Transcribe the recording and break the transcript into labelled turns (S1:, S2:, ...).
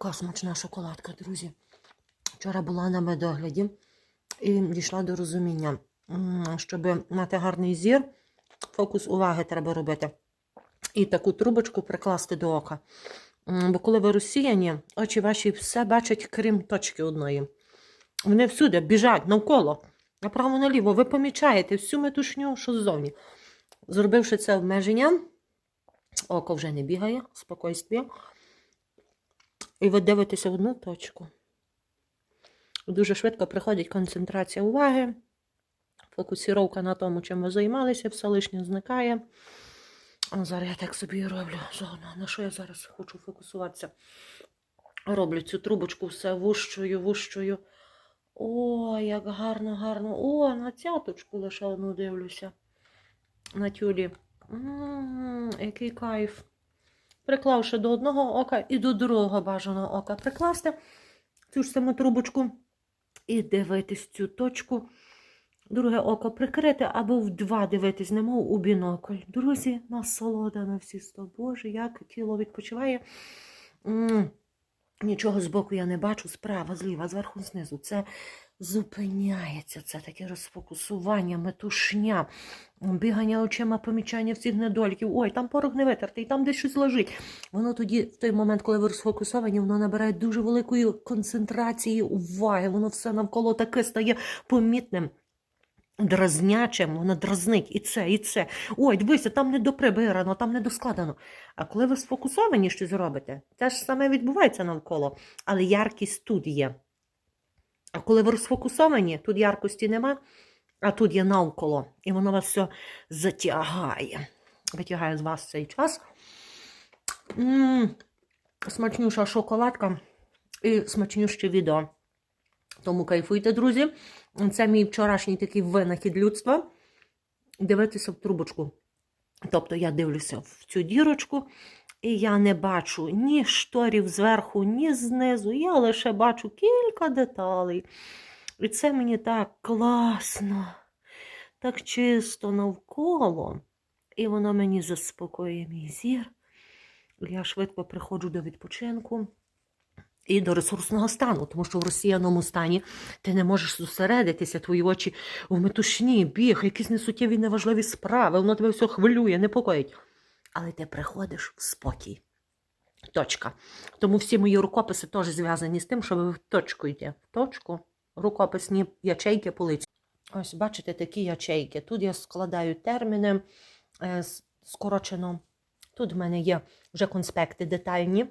S1: Така смачна шоколадка, друзі. Вчора була на медогляді і дійшла до розуміння, щоб мати гарний зір, фокус уваги треба робити. І таку трубочку прикласти до ока. Бо коли ви розсіяні, очі ваші все бачать, крім точки одної. Вони всюди біжать навколо, направо-наліво. Ви помічаєте всю метушню, що ззовні. Зробивши це обмеження, око вже не бігає, спокійствие. І ви дивитеся в одну точку. Дуже швидко приходить концентрація уваги, фокусіровка на тому, чим ви займалися, все лишнє зникає. Зараз я так собі роблю. Зона, на що я зараз хочу фокусуватися? Роблю цю трубочку все вущою, вущою. О, як гарно, гарно. О, на цяточку лише одну дивлюся. На тюлі. М, який кайф. Приклавши до одного ока і до другого бажаного ока прикласти цю ж саму трубочку і дивитись цю точку. Друге око прикрити або в два дивитись, немов у бінокль. Друзі, насолода на всі сто. Боже, як тіло відпочиває. М, Нічого збоку я не бачу, справа, зліва, зверху, знизу. Це зупиняється. Це таке розфокусування, метушня, бігання очима, помічання всіх недоліків. Ой, там порог не витертий, там десь щось лежить. Воно тоді, в той момент, коли ви розфокусовані, воно набирає дуже великої концентрації уваги. Воно все навколо таке стає помітним. Дразнячим, воно дразнить і це, і це. Ой, дивися, там не доприбирано, там не доскладено. А коли ви сфокусовані щось робите, те ж саме відбувається навколо, але яркість тут є. А коли ви розфокусовані, тут яркості нема, а тут є навколо. І воно вас все затягає. Витягає з вас цей час. М, Смачнюша шоколадка і смачнюще відео. Тому кайфуйте, друзі. Це мій вчорашній такий винахід людства. Дивитися в трубочку. Тобто я дивлюся в цю дірочку, і я не бачу ні шторів зверху, ні знизу. Я лише бачу кілька деталей. І це мені так класно, так чисто навколо. І воно мені заспокоює мій зір. Я швидко приходжу до відпочинку і до ресурсного стану, тому що в розсіяному стані ти не можеш зосередитися, твої очі в метушні, біг, якісь несуттєві неважливі справи, воно тебе все хвилює, непокоїть. Але ти приходиш в спокій. Точка. Тому всі мої рукописи теж зв'язані з тим, що ви в точку йде. В точку рукописні ячейки полиці. Ось, бачите, такі ячейки. Тут я складаю терміни е, скорочено. Тут в мене є вже конспекти детальні